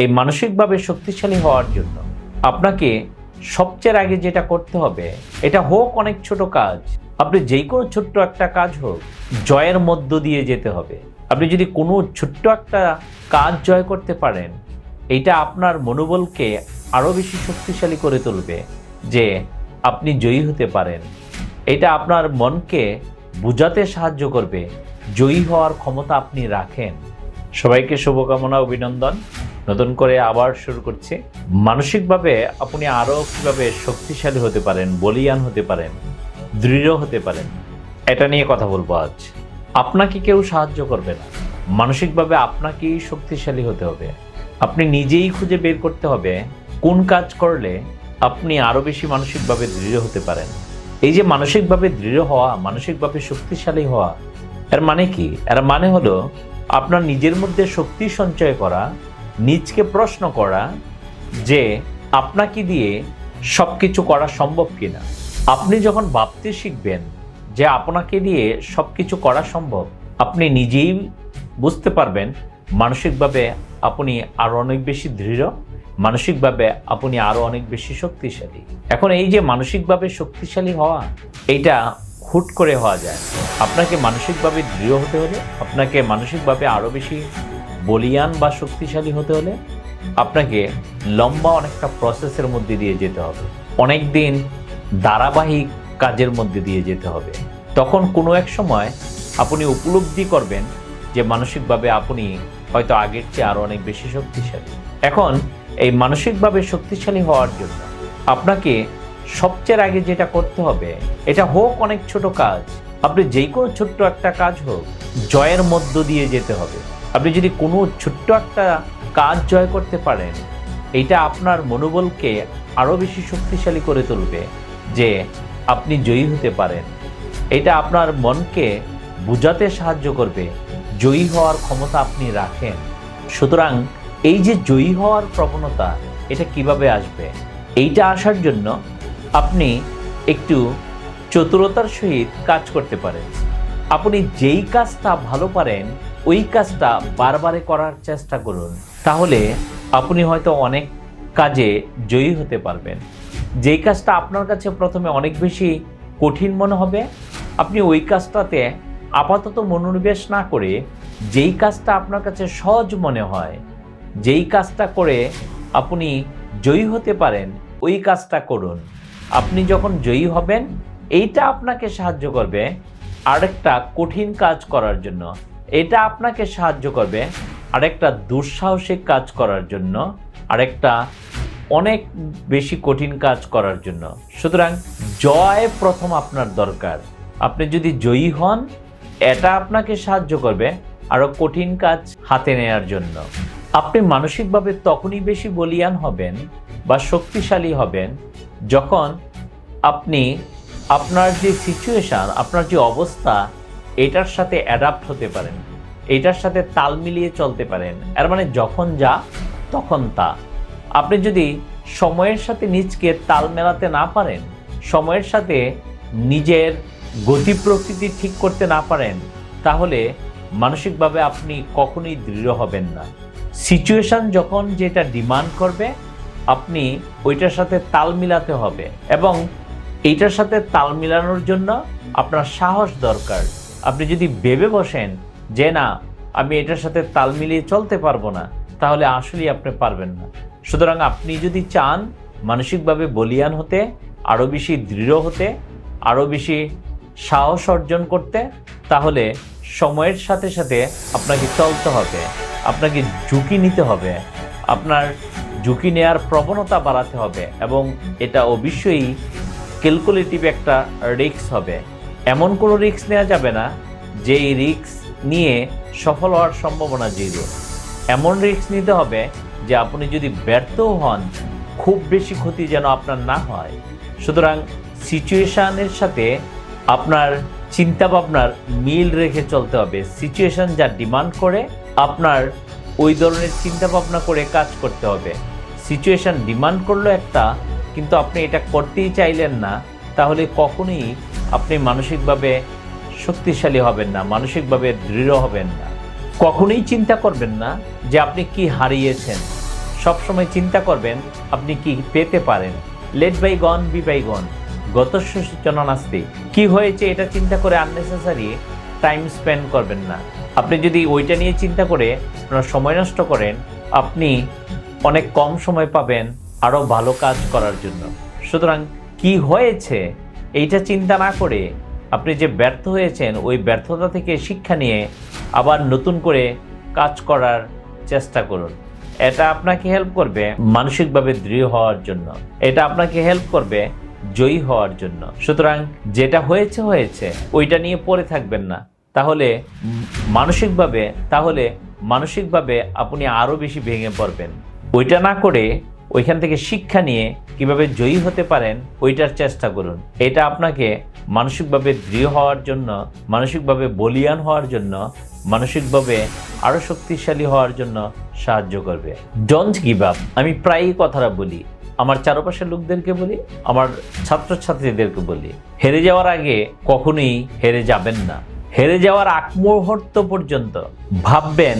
এই মানসিকভাবে শক্তিশালী হওয়ার জন্য আপনাকে সবচেয়ে আগে যেটা করতে হবে, এটা হোক অনেক ছোট কাজ, আপনি যেই কোনো ছোট্ট একটা কাজ হোক, জয়ের মধ্য দিয়ে যেতে হবে। আপনি যদি কোনো ছোট্ট একটা কাজ জয় করতে পারেন এটা আপনার মনোবলকে আরও বেশি শক্তিশালী করে তুলবে যে আপনি জয়ী হতে পারেন। এটা আপনার মনকে বোঝাতে সাহায্য করবে, জয়ী হওয়ার ক্ষমতা আপনি রাখেন। সবাইকে শুভকামনা, অভিনন্দন। নতুন করে আবার শুরু করছি। মানসিকভাবে আপনি আরও কীভাবে শক্তিশালী হতে পারেন, বলিয়ান হতে পারেন, দৃঢ় হতে পারেন, এটা নিয়ে কথা বলব আজ। আপনাকে কেউ সাহায্য করবে না। মানসিকভাবে আপনাকেই শক্তিশালী হতে হবে। আপনি নিজেই খুঁজে বের করতে হবে কোন কাজ করলে আপনি আরও বেশি মানসিকভাবে দৃঢ় হতে পারেন। এই যে মানসিকভাবে দৃঢ় হওয়া, মানসিকভাবে শক্তিশালী হওয়া, এর মানে কি? এর মানে হলো আপনার নিজের মধ্যে শক্তি সঞ্চয় করা, নিজকে প্রশ্ন করা যে আপনাকে দিয়ে সব কিছু করা সম্ভব কিনা। আপনি যখন ভাবতে শিখবেন যে আপনাকে দিয়ে সব কিছু করা সম্ভব, আপনি নিজেই বুঝতে পারবেন মানসিকভাবে আপনি আরও অনেক বেশি দৃঢ়, মানসিকভাবে আপনি আরও অনেক বেশি শক্তিশালী। এখন এই যে মানসিকভাবে শক্তিশালী হওয়া, এইটা হুট করে হওয়া যায়। আপনাকে মানসিকভাবে দৃঢ় হতে হলে, আপনাকে মানসিকভাবে আরও বেশি বলিয়ান বা শক্তিশালী হতে হলে আপনাকে লম্বা অনেকটা প্রসেসের মধ্যে দিয়ে যেতে হবে। অনেক দিন ধারাবাহিক কাজের মধ্যে দিয়ে যেতে হবে। তখন কোনো এক সময় আপনি উপলব্ধি করবেন যে মানসিকভাবে আপনি হয়তো আগের চেয়ে আরও অনেক বেশি শক্তিশালী। এখন এই মানসিকভাবে শক্তিশালী হওয়ার জন্য আপনাকে সবচেয়ে আগে যেটা করতে হবে, এটা হোক অনেক ছোট কাজ, আপনি যেই কোনো ছোট্ট একটা কাজ হোক, জয়ের মধ্য দিয়ে যেতে হবে। আপনি যদি কোনো ছোট্ট একটা কাজ জয় করতে পারেন এটা আপনার মনোবলকে আরও বেশি শক্তিশালী করে তুলবে যে আপনি জয়ী হতে পারেন। এটা আপনার মনকে বোঝাতে সাহায্য করবে, জয়ী হওয়ার ক্ষমতা আপনি রাখেন। সুতরাং এই যে জয়ী হওয়ার প্রবণতা, এটা কীভাবে আসবে? এইটা আসার জন্য আপনি একটু চতুরতার সহিত কাজ করতে পারেন। আপনি যেই কাজটা ভালো পারেন, ওই কাজটা বারবারে করার চেষ্টা করুন। তাহলে আপনি হয়তো অনেক কাজে জয়ী হতে পারবেন। যেই কাজটা আপনার কাছে প্রথমে অনেক বেশি কঠিন মনে হবে, আপনি ওই কাজটাতে আপাতত মনোনিবেশ না করে যেই কাজটা আপনার কাছে সহজ মনে হয়, যেই কাজটা করে আপনি জয়ী হতে পারেন, ওই কাজটা করুন। আপনি যখন জয়ী হবেন, এইটা আপনাকে সাহায্য করবে আরেকটা কঠিন কাজ করার জন্য। এটা আপনাকে সাহায্য করবে আরেকটা দুঃসাহসিক কাজ করার জন্য, আরেকটা অনেক বেশি কঠিন কাজ করার জন্য। সুতরাং জয় প্রথম আপনার দরকার। আপনি যদি জয়ী হন, এটা আপনাকে সাহায্য করবে আরও কঠিন কাজ হাতে নেয়ার জন্য। আপনি মানসিকভাবে তখনই বেশি বলিয়ান হবেন বা শক্তিশালী হবেন যখন আপনি আপনার যে সিচুয়েশান আপনার যে অবস্থা, এটার সাথে অ্যাডাপ্ট হতে পারেন। এটার সাথে তাল মিলিয়ে চলতে পারেন। এর মানে যখন যা, তখন তা। আপনি যদি সময়ের সাথে নিজকে তাল মেলাতে না পারেন, সময়ের সাথে নিজের গতি প্রকৃতি ঠিক করতে না পারেন, তাহলে মানসিকভাবে আপনি কখনোই দৃঢ় হবেন না। সিচুয়েশান যখন যেটা ডিমান্ড করবে আপনি ওইটার সাথে তাল মিলাতে হবে এবং এইটার সাথে তাল মিলানোর জন্য আপনার সাহস দরকার। আপনি যদি ভেবে বসেন যে না, আমি এটার সাথে তাল মিলিয়ে চলতে পারব না, তাহলে আসলেই আপনি পারবেন না। সুতরাং আপনি যদি চান মানসিকভাবে বলিয়ান হতে আরও বেশি দৃঢ় হতে আরও বেশি সাহস অর্জন করতে, তাহলে সময়ের সাথে সাথে আপনাকে চলতে হবে, আপনাকে ঝুঁকি নিতে হবে, আপনার ঝুঁকি নেওয়ার প্রবণতা বাড়াতে হবে এবং এটা অবশ্যই ক্যালকুলেটিভ একটা রিস্ক হবে। এমন কোনো রিস্ক নেওয়া যাবে না যে এই রিস্ক নিয়ে সফল হওয়ার সম্ভাবনা জিরো এমন রিস্ক নিতে হবে যে আপনি যদি ব্যর্থও হন, খুব বেশি ক্ষতি যেন আপনার না হয়। সুতরাং সিচুয়েশানের সাথে আপনার চিন্তা ভাবনার মিল রেখে চলতে হবে। সিচুয়েশন যা ডিমান্ড করে, আপনার ওই ধরনের চিন্তা ভাবনা করে কাজ করতে হবে। সিচুয়েশন ডিমান্ড করল একটা, কিন্তু আপনি এটা করতেই চাইলেন না, তাহলে কখনোই আপনি মানসিকভাবে শক্তিশালী হবেন না, মানসিকভাবে দৃঢ় হবেন না। কখনোই চিন্তা করবেন না যে আপনি কি হারিয়েছেন। সবসময় চিন্তা করবেন, আপনি কি পেতে পারেন। Let by gone be by গন গত সূচনা নাস্তি কি হয়েছে এটা চিন্তা করে আননেসেসারি টাইম স্পেন্ড করবেন না। আপনি যদি ওইটা নিয়ে চিন্তা করে আপনার সময় নষ্ট করেন, আপনি অনেক কম সময় পাবেন আরও ভালো কাজ করার জন্য। সুতরাং কি হয়েছে এইটা চিন্তা না করে আপনি যে ব্যর্থ হয়েছেন, ওই ব্যর্থতা থেকে শিক্ষা নিয়ে আবার নতুন করে কাজ করার চেষ্টা করুন। এটা আপনাকে হেল্প করবে মানসিকভাবে দৃঢ় হওয়ার জন্য। এটা আপনাকে হেল্প করবে জয়ী হওয়ার জন্য। সুতরাং যেটা হয়েছে হয়েছে, ওইটা নিয়ে পড়ে থাকবেন না। তাহলে মানসিকভাবে তাহলে মানসিকভাবে আপনি আরও বেশি ভেঙে পড়বেন। ওইটা না করে ওইখান থেকে শিক্ষা নিয়ে কীভাবে জয়ী হতে পারেন, ওইটার চেষ্টা করুন। এটা আপনাকে মানসিকভাবে দৃঢ় হওয়ার জন্য, মানসিকভাবে বলিয়ান হওয়ার জন্য, মানসিকভাবে আরও শক্তিশালী হওয়ার জন্য সাহায্য করবে। ডোন্ট গিভ আপ আমি প্রায়ই কথাটা বলি, আমার চারপাশের লোকদেরকে বলি, আমার ছাত্রছাত্রীদেরকে বলি। হেরে যাওয়ার আগে কখনোই হেরে যাবেন না। হেরে যাওয়ার আগ মুহূর্ত পর্যন্ত ভাববেন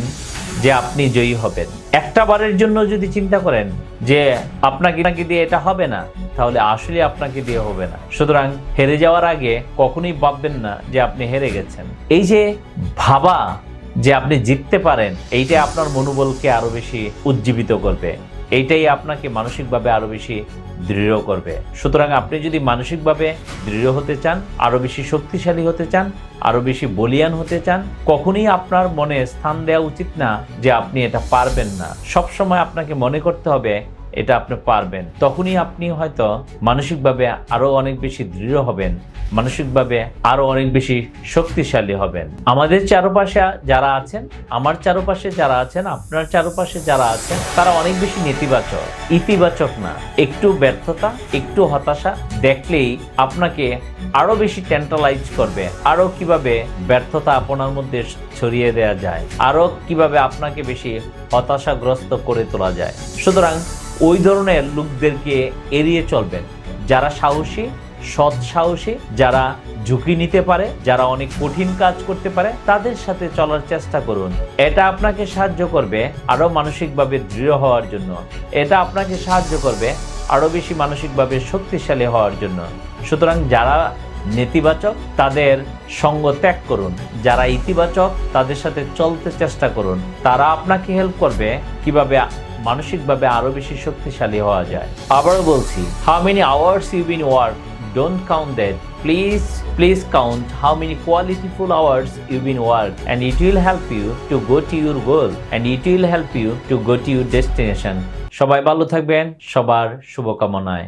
যে আপনি জয়ী হবেন। একটা বারের জন্য যদি চিন্তা করেন যে আপনাকে নাকি দিয়ে এটা হবে না, তাহলে আসলে আপনাকে দিয়ে হবে না। সুতরাং হেরে যাওয়ার আগে কখনোই ভাববেন না যে আপনি হেরে গেছেন। এই যে ভাবা যে আপনি জিততে পারেন, এইটা আপনার মনোবলকে আরও বেশি উজ্জীবিত করবে। এইটাই আপনাকে মানসিকভাবে আরও বেশি দৃঢ় করবে। সুতরাং আপনি যদি মানসিকভাবে দৃঢ় হতে চান আরও বেশি শক্তিশালী হতে চান আরও বেশি বলিয়ান হতে চান, কখনই আপনার মনে স্থান দেওয়া উচিত না যে আপনি এটা পারবেন না। সবসময় আপনাকে মনে করতে হবে এটা আপনি পারবেন। তখনই আপনি হয়তো মানসিকভাবে আরও অনেক বেশি দৃঢ় হবেন, মানসিকভাবে আরও অনেক বেশি শক্তিশালী হবেন। আমাদের চারপাশে যারা আছেন, আমার চারপাশে যারা আছেন, আপনার চারপাশে যারা আছেন, তারা অনেক বেশি নেতিবাচক। ইতিবাচক না, একটু ব্যর্থতা, একটু হতাশা দেখলেই আপনাকে আরও বেশি টেন্টালাইজ করবে। আরও কীভাবে ব্যর্থতা আপনার মধ্যে ছড়িয়ে দেওয়া যায়, আরও কীভাবে আপনাকে বেশি হতাশাগ্রস্ত করে তোলা যায়। সুতরাং ওই ধরনের লোকদেরকে এড়িয়ে চলবেন। যারা সাহসী, সৎ সাহসী, যারা ঝুঁকি নিতে পারে, যারা অনেক কঠিন কাজ করতে পারে, তাদের সাথে চলার চেষ্টা করুন। এটা আপনাকে সাহায্য করবে আরও মানসিকভাবে দৃঢ় হওয়ার জন্য। এটা আপনাকে সাহায্য করবে আরও বেশি মানসিকভাবে শক্তিশালী হওয়ার জন্য। সুতরাং যারা নেতিবাচক তাদের সঙ্গ ত্যাগ করুন। যারা ইতিবাচক তাদের সাথে চলতে চেষ্টা করুন। তারা আপনাকে হেল্প করবে কীভাবে মানসিকভাবে আরও বেশি শক্তিশালী হওয়া যায়। আবারও বলছি how many hours you been work don't count that please please count how many qualityful hours you been work and it will help you to go to your goal and it will help you to go to your destination সবাই ভালো থাকবেন। সবার শুভকামনায়।